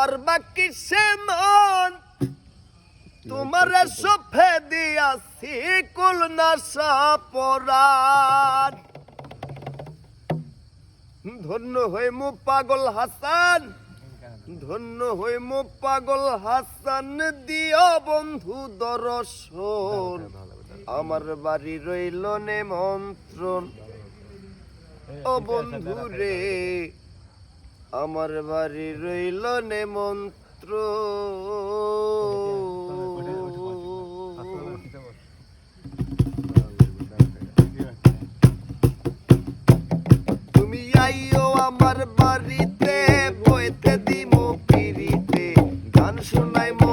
আর বাকি সে মান তোমার সফে দিয়াছি কুল নাশা পরাণ। ধন্য হয়ে মু পাগল হাসান ধন্য হয়ে মু পাগল হাসান দিও বন্ধু দর্শন। আমার বাড়ি রইল নে মন্ত্রণ ও বন্ধু রে আমার বাড়ি রইল নে মন্ত্র তুমি আইও আমার বাড়িতে বইতে দিমো পিরিতে গান শোনাই মো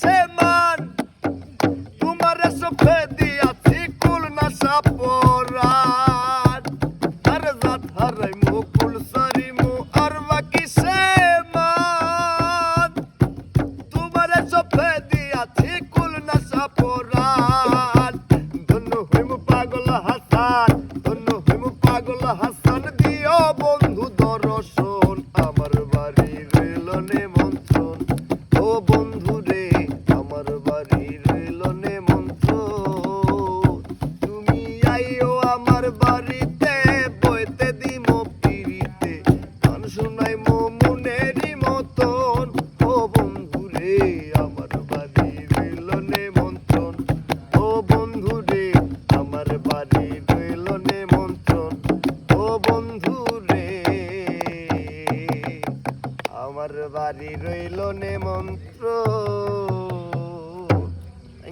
সে মান। তোমারে সফে দিয়াছি কুল না সাপরান। আর জাত হারাই মুকুল সারিমু, আর বাকি সে মান। তোমারে সফে দিয়াছি কুল না সাপরান। ধন্য হইমু পাগল হাসান, ধন্য হইমু পাগল হাসান, দিও বন্ধু দর্শন আমার রে, আমার বাড়ি রইল নেমন্ত্রণ ও বন্ধু রে, আমার বাড়ি রইল নেমন্ত্রণ ও বন্ধু রে, আমার রইল নেমন্ত্রণ।